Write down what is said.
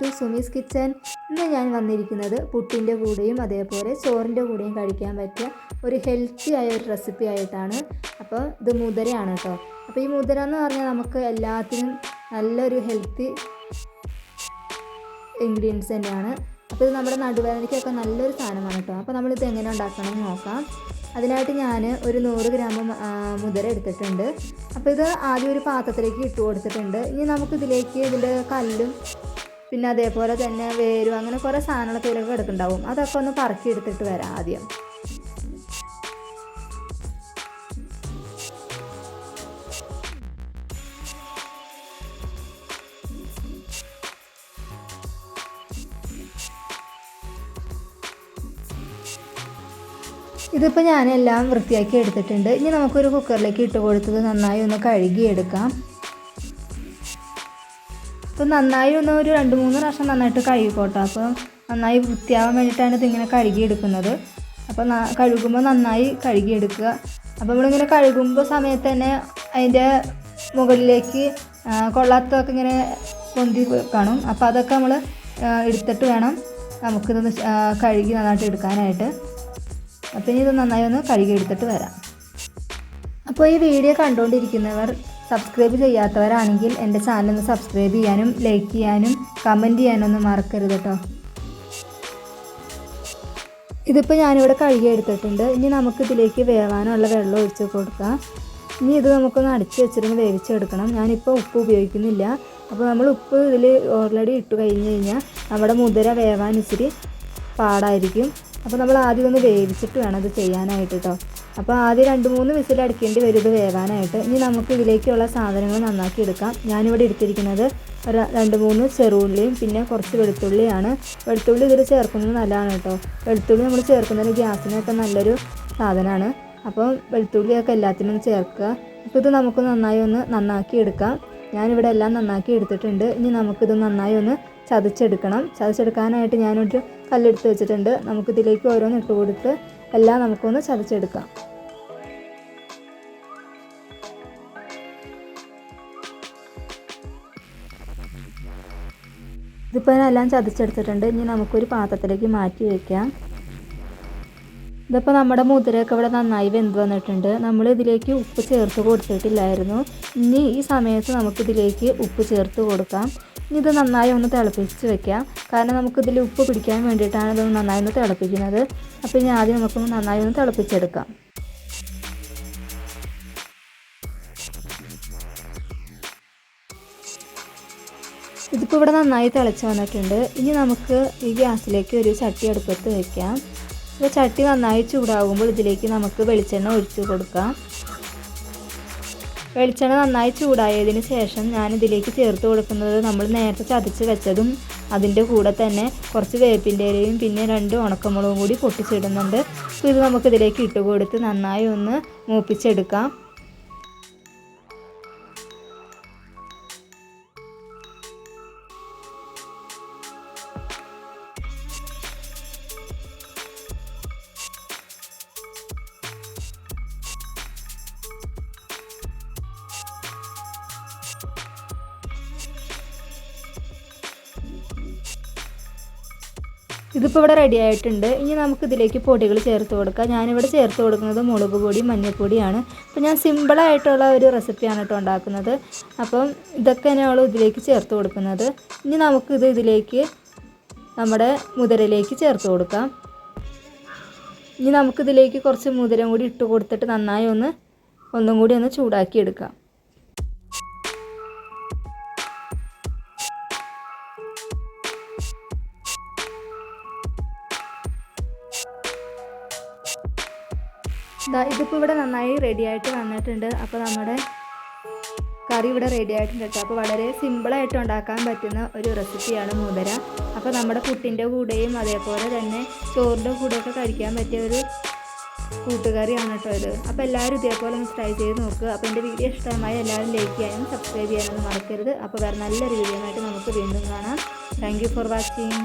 To Sumi's kitchen ഇന്ന് ഞാൻ വന്നിരിക്കുന്നത് പുട്ടിന്റെ കൂടെയും അതേപോലെ ചോറിന്റെ കൂടെയും കഴിക്കാൻ പറ്റിയ ഒരു ഹെൽത്തി ആയ ഒരു റെസിപ്പി ആയിട്ടാണ്. അപ്പോൾ ഇത് മുതിരയാണ് കേട്ടോ. അപ്പോൾ ഈ മുതിര എന്ന് പറഞ്ഞാൽ നമുക്ക് എല്ലാത്തിനും നല്ലൊരു ഹെൽത്തി ഇൻഗ്രീഡിയൻസ് തന്നെയാണ്. അപ്പോൾ ഇത് നമ്മുടെ നടുവേദനയ്ക്കൊക്കെ നല്ലൊരു സാധനമാണ് കേട്ടോ. അപ്പോൾ നമ്മളിത് എങ്ങനെ ഉണ്ടാക്കണം എന്ന് നോക്കാം. അതിനായിട്ട് ഞാൻ ഒരു നൂറ് ഗ്രാം മുതിര എടുത്തിട്ടുണ്ട്. അപ്പോൾ ഇത് ആദ്യം ഒരു പാത്രത്തിലേക്ക് ഇട്ട് കൊടുത്തിട്ടുണ്ട്. ഇനി നമുക്കിതിലേക്ക് ഇതിന്റെ കല്ലും പിന്നെ അതേപോലെ തന്നെ വേരും അങ്ങനെ കുറേ സാധനങ്ങളൊക്കെ ഇതിലൊക്കെ കിടക്കുന്നുണ്ടാവും. അതൊക്കെ ഒന്ന് പറക്കി എടുത്തിട്ട് വരാം ആദ്യം. ഇതിപ്പോൾ ഞാനെല്ലാം വൃത്തിയാക്കി എടുത്തിട്ടുണ്ട്. ഇനി നമുക്കൊരു കുക്കറിലേക്ക് ഇട്ട് കൊടുത്തത് നന്നായി ഒന്ന് കഴുകിയെടുക്കാം. അപ്പോൾ നന്നായി ഒന്ന് ഒരു രണ്ട് മൂന്ന് പ്രാവശ്യം നന്നായിട്ട് കഴുകിക്കോട്ടെ അപ്പോൾ നന്നായി വൃത്തിയാവാൻ വേണ്ടിയിട്ടാണ് ഇതിങ്ങനെ കഴുകിയെടുക്കുന്നത്. അപ്പോൾ കഴുകുമ്പോൾ നന്നായി കഴുകിയെടുക്കുക. അപ്പോൾ നമ്മളിങ്ങനെ കഴുകുമ്പോൾ സമയത്ത് തന്നെ അതിന്റെ മുകളിലേക്ക് കൊള്ളാത്തതൊക്കെ ഇങ്ങനെ പൊന്തി കാണും. അപ്പോൾ അതൊക്കെ നമ്മൾ എടുത്തിട്ട് വേണം നമുക്കിത് കഴുകി നന്നായിട്ട് എടുക്കാനായിട്ട്. അപ്പോൾ ഇനി ഇത് നന്നായി ഒന്ന് കഴുകി എടുത്തിട്ട് വരാം. അപ്പോൾ ഈ വീഡിയോ കണ്ടുകൊണ്ടിരിക്കുന്നവർ സബ്സ്ക്രൈബ് ചെയ്യാത്തവരാണെങ്കിൽ എന്റെ ചാനൽ ഒന്ന് സബ്സ്ക്രൈബ് ചെയ്യാനും ലൈക്ക് ചെയ്യാനും കമന്റ് ചെയ്യാനൊന്നും മറക്കരുത് കേട്ടോ ഇതിപ്പോൾ ഞാനിവിടെ കഴുകി എടുത്തിട്ടുണ്ട്. ഇനി നമുക്ക് ഇതിലേക്ക് വേവാനുള്ള വെള്ളം ഒഴിച്ച് കൊടുക്കാം. ഇനി ഇത് നമുക്കൊന്ന് അടിച്ച് വെച്ചിരുന്ന് വേവിച്ചെടുക്കണം. ഞാനിപ്പോൾ ഉപ്പ് ഉപയോഗിക്കുന്നില്ല. അപ്പോൾ നമ്മൾ ഉപ്പ് ഇതിൽ ഓൾറെഡി ഇട്ട് കഴിഞ്ഞ് കഴിഞ്ഞാൽ നമ്മുടെ മുതിര വേവാൻ ഇച്ചിരി പാടായിരിക്കും. അപ്പോൾ നമ്മൾ ആദ്യം ഒന്ന് വേവിച്ചിട്ട് വേണം ഇത് ചെയ്യാനായിട്ട് കേട്ടോ അപ്പോൾ ആദ്യം രണ്ട് മൂന്ന് വിസിൽ അടിക്കേണ്ടി വരും ഇത് വേവാനായിട്ട്. ഇനി നമുക്ക് ഇതിലേക്കുള്ള സാധനങ്ങൾ നന്നാക്കി എടുക്കാം. ഞാനിവിടെ എടുത്തിരിക്കുന്നത് ഒരു രണ്ട് മൂന്ന് ചെറുള്ളിയും പിന്നെ കുറച്ച് വെളുത്തുള്ളിയാണ്. വെളുത്തുള്ളി ഇതിൽ ചേർക്കുന്നത് നല്ലതാണ് കേട്ടോ. വെളുത്തുള്ളി നമ്മൾ ചേർക്കുന്നത് ഗ്യാസിനൊക്കെ നല്ലൊരു സാധനമാണ്. അപ്പം വെളുത്തുള്ളിയൊക്കെ എല്ലാത്തിനും ചേർക്കുക. അപ്പോൾ ഇത് നമുക്ക് നന്നായി ഒന്ന് നന്നാക്കി എടുക്കാം. ഞാനിവിടെ എല്ലാം നന്നാക്കി എടുത്തിട്ടുണ്ട്. ഇനി നമുക്കിത് നന്നായി ഒന്ന് ചതച്ചെടുക്കണം. ചതച്ചെടുക്കാനായിട്ട് ഞാനൊരു കല്ലെടുത്ത് വെച്ചിട്ടുണ്ട്. നമുക്കിതിലേക്ക് ഓരോന്ന് ഇട്ട് കൊടുത്ത് എല്ലാം നമുക്കൊന്ന് ചതച്ചെടുക്കാം. ഇതിപ്പോൾ എല്ലാം ചതച്ചെടുത്തിട്ടുണ്ട്. ഇനി നമുക്കൊരു പാത്രത്തിലേക്ക് മാറ്റി വയ്ക്കാം ഇതിപ്പോൾ നമ്മുടെ മുതിരയൊക്കെ ഇവിടെ നന്നായി വെന്ത് വന്നിട്ടുണ്ട്. നമ്മൾ ഇതിലേക്ക് ഉപ്പ് ചേർത്ത് കൊടുത്തിട്ടില്ലായിരുന്നു. ഇനി ഈ സമയത്ത് നമുക്കിതിലേക്ക് ഉപ്പ് ചേർത്ത് കൊടുക്കാം. ഇനി ഇത് നന്നായി ഒന്ന് തിളപ്പിച്ച് വെക്കാം കാരണം നമുക്കിതിൽ ഉപ്പ് പിടിക്കാൻ വേണ്ടിയിട്ടാണ് ഇതൊന്ന് നന്നായി ഒന്ന് തിളപ്പിക്കുന്നത്. അപ്പോൾ ഇനി ആദ്യം നമുക്കൊന്ന് നന്നായി ഒന്ന് തിളപ്പിച്ചെടുക്കാം. ഇതിപ്പോൾ ഇവിടെ നന്നായി തിളച്ച് വന്നിട്ടുണ്ട്. ഇനി നമുക്ക് ഈ ഗ്യാസിലേക്ക് ഒരു ചട്ടി അടുപ്പത്ത് വയ്ക്കാം അപ്പോൾ ചട്ടി നന്നായി ചൂടാകുമ്പോൾ ഇതിലേക്ക് നമുക്ക് വെളിച്ചെണ്ണ ഒഴിച്ചു കൊടുക്കാം. വെളിച്ചെണ്ണ നന്നായി ചൂടായതിന് ശേഷം ഞാൻ ഇതിലേക്ക് ചേർത്ത് കൊടുക്കുന്നത് നമ്മൾ നേരത്തെ ചതച്ച് വെച്ചതും അതിന്റെ കൂടെ തന്നെ കുറച്ച് വേപ്പിന്റെ ഇലയും പിന്നെ രണ്ട് ഉണക്കമുളകും കൂടി പൊട്ടിച്ചിടുന്നുണ്ട്. അപ്പോൾ ഇത് നമുക്കിതിലേക്ക് ഇട്ട് കൊടുത്ത് നന്നായി ഒന്ന് മൂപ്പിച്ചെടുക്കാം. ഇതിപ്പോൾ ഇവിടെ റെഡി ആയിട്ടുണ്ട്. ഇനി നമുക്ക് ഇതിലേക്ക് പൊടികൾ ചേർത്ത് കൊടുക്കാം. ഞാനിവിടെ ചേർത്ത് കൊടുക്കുന്നത് മുളക് പൊടി മഞ്ഞൾപ്പൊടിയാണ്. അപ്പോൾ ഞാൻ സിമ്പിളായിട്ടുള്ള ഒരു റെസിപ്പിയാണ് കേട്ടോ ഉണ്ടാക്കുന്നത്. അപ്പം ഇതൊക്കെ തന്നെയാണ് ഇതിലേക്ക് ചേർത്ത് കൊടുക്കുന്നത്. ഇനി നമുക്കിത് ഇതിലേക്ക് നമ്മുടെ മുതിരയിലേക്ക് ചേർത്ത് കൊടുക്കാം. ഇനി നമുക്കിതിലേക്ക് കുറച്ച് മുതിരം കൂടി ഇട്ട് കൊടുത്തിട്ട് നന്നായി ഒന്ന് ഒന്നും കൂടി ഒന്ന് ചൂടാക്കി എടുക്കാം ഇതിപ്പോൾ ഇവിടെ നന്നായി റെഡിയായിട്ട് വന്നിട്ടുണ്ട്. അപ്പോൾ നമ്മുടെ കറി ഇവിടെ റെഡി ആയിട്ടുണ്ട് കേട്ടോ. അപ്പോൾ വളരെ സിമ്പിളായിട്ട് ഉണ്ടാക്കാൻ പറ്റുന്ന ഒരു റെസിപ്പിയാണ് മുതിര. അപ്പോൾ നമ്മുടെ പുട്ടിന്റെ കൂടെയും അതേപോലെ തന്നെ ചോറിന്റെ കൂടെയൊക്കെ കഴിക്കാൻ പറ്റിയ ഒരു കൂട്ടുകറിയാണ് കേട്ടോ ഇത്. അപ്പോൾ എല്ലാവരും ഇതേപോലെ ഒന്ന് ട്രൈ ചെയ്ത് നോക്കുക അപ്പോൾ എന്റെ വീഡിയോ ഇഷ്ടമായി എല്ലാവരും ലൈക്ക് ചെയ്യാനും സബ്സ്ക്രൈബ് ചെയ്യാനൊന്നും മറക്കരുത്. അപ്പോൾ വേറെ നല്ലൊരു വീഡിയോ ആയിട്ട് നമുക്ക് വീണ്ടും കാണാം. Thank for watching